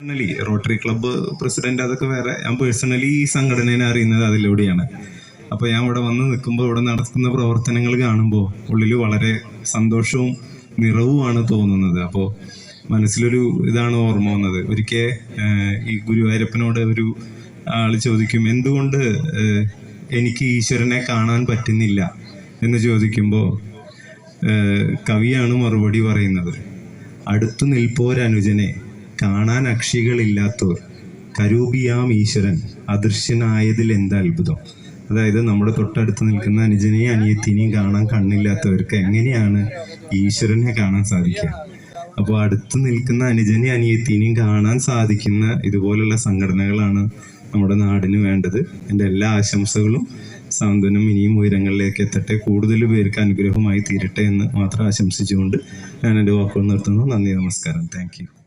Personally rotary club president അതൊക്കെ വേറെ. ഞാൻ പേഴ്സണലി ഈ സംഘടനയെ അറിയുന്നത് അതിലൂടെയാണ്. അപ്പോൾ ഞാൻ ഇവിടെ വന്ന് നിൽക്കുമ്പോൾ ഇവിടെ നടക്കുന്ന പ്രവർത്തനങ്ങൾ കാണുമ്പോൾ ഉള്ളിൽ വളരെ സന്തോഷവും നിറവുമാണ് തോന്നുന്നത്. അപ്പോൾ മനസ്സിലൊരു ഇതാണ് ഓർമ്മ വന്നത്. ഒരിക്കൽ ഈ ഗുരുവായൂരപ്പനോട് ഒരു ആൾ ചോദിക്കും എന്തുകൊണ്ട് എനിക്ക് ഈശ്വരനെ കാണാൻ പറ്റുന്നില്ല? എന്ന് ചോദിക്കുമ്പോൾ കവിയാണ് മറുപടി പറയുന്നത്. അടുത്തു നിൽപ്പോരനുജനെ കാണാൻ അക്ഷികളില്ലാത്തവർ കരൂപിയാം ഈശ്വരൻ അദൃശ്യനായതിൽ എന്താ അത്ഭുതം? അതായത് നമ്മുടെ തൊട്ടടുത്ത് നിൽക്കുന്ന അനുജനെയും അനിയത്തിനെയും കാണാൻ കണ്ണില്ലാത്തവർക്ക് എങ്ങനെയാണ് ഈശ്വരനെ കാണാൻ സാധിക്കുക? അപ്പോൾ അടുത്ത് നിൽക്കുന്ന അനുജനെയും അനിയത്തിനെയും കാണാൻ സാധിക്കുന്ന ഇതുപോലുള്ള സംഘടനകളാണ് നമ്മുടെ നാടിന് വേണ്ടത്. എന്റെ എല്ലാ ആശംസകളും സാന്ത്വനം ഇനിയും ഉയരങ്ങളിലേക്ക് എത്തട്ടെ. കൂടുതൽ പേർക്ക് അനുഗ്രഹമായി തീരട്ടെ എന്ന് മാത്രം ആശംസിച്ചുകൊണ്ട് ഞാൻ എന്റെ വാക്കുകൾ നിർത്തുന്നു. നന്ദി നമസ്കാരം. താങ്ക്